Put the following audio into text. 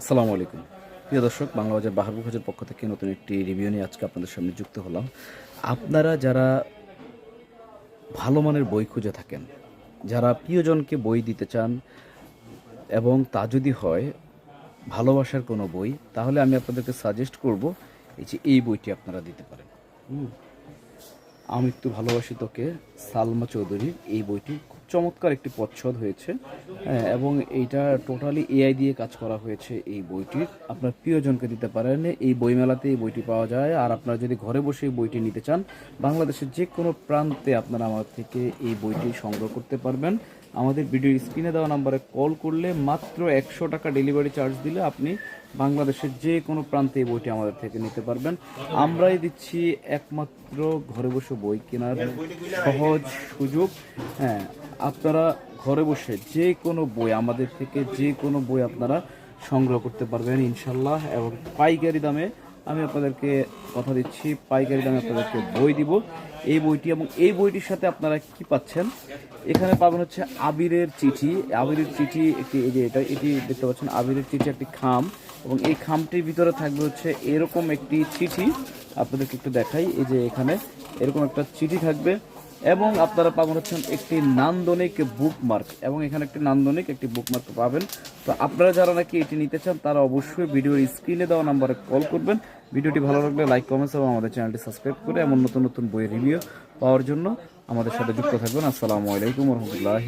আসসালামু আলাইকুম। প্রিয় দর্শক বাংলাবাজার বাহারপুর খোঁজের পক্ষ থেকে নতুন একটি রিভিউ নিয়ে আজকে আপনাদের সামনে যুক্ত হলাম। আপনারা যারা ভালো মানের বই খুঁজে থাকেন যারা প্রিয়জনকে বই দিতে চান এবং তা যদি হয় ভালোবাসার কোনো বই তাহলে আমি আপনাদেরকে সাজেস্ট করব এই যে এই বইটি আপনারা দিতে পারেন। আমি একটু ভালোবাসি তোকে সালমা চৌধুরীর এই বইটি চমৎকার একটি পচ্ছদ হয়েছে হ্যাঁ, এবং এইটা টোটালি এআই দিয়ে কাজ করা হয়েছে এই বইটির। আপনার প্রিয়জনকে দিতে পারেন এই বইমেলাতে এই বইটি পাওয়া যায় আর আপনারা যদি ঘরে বসে এই বইটি নিতে চান বাংলাদেশের যে কোনো প্রান্তে আপনারা আমার থেকে এই বইটি সংগ্রহ করতে পারবেন। আমাদের ভিডিও স্ক্রিনে দেওয়া নাম্বারে কল করলে মাত্র একশো টাকা ডেলিভারি চার্জ দিলে আপনি বাংলাদেশের যে কোনো প্রান্তে এই বইটি আমাদের থেকে নিতে পারবেন। আমরাই দিচ্ছি একমাত্র ঘরে বসে বই কেনার সহজ সুযোগ হ্যাঁ আপনারা ঘরে বসে যে কোনো বই আমাদের থেকে যে কোনো বই আপনারা সংগ্রহ করতে পারবেন ইনশাল্লাহ এবং পাইকারি দামে আমি আপনাদেরকে কথা দিচ্ছি, পাইকারি দামে আপনাদেরকে বই দিব। এই বইটি এবং এই বইটির সাথে আপনারা কি পাচ্ছেন? এখানে পাবেন হচ্ছে আবিরের চিঠি। আবিরের চিঠি একটি এই যে এটা, এটি দেখতে পাচ্ছেন, আবিরের চিঠি একটি খাম। এবং এই খামটির ভিতরে থাকবে হচ্ছে এরকম একটি চিঠি। আপনাদেরকে একটু দেখাই, এই যে এখানে এরকম একটা চিঠি থাকবে। এবং আপনারা পাবেন হচ্ছেন একটি নান্দনিক বুকমার্ক এবং এখানে একটি নান্দনিক একটি বুকমার্ক পাবেন। তো আপনারা যারা নাকি এটি নিতে চান, তারা অবশ্যই ভিডিওর স্ক্রিনে দেওয়া নাম্বারে কল করবেন। ভিডিওটি ভালো লাগলে লাইক কমেন্টস এবং আমাদের চ্যানেলটি সাবস্ক্রাইব করে এমন নতুন নতুন বইয়ের রিভিউ পাওয়ার জন্য আমাদের সাথে যুক্ত থাকবেন। আসসালামু আলাইকুম রহমতুল্লাহ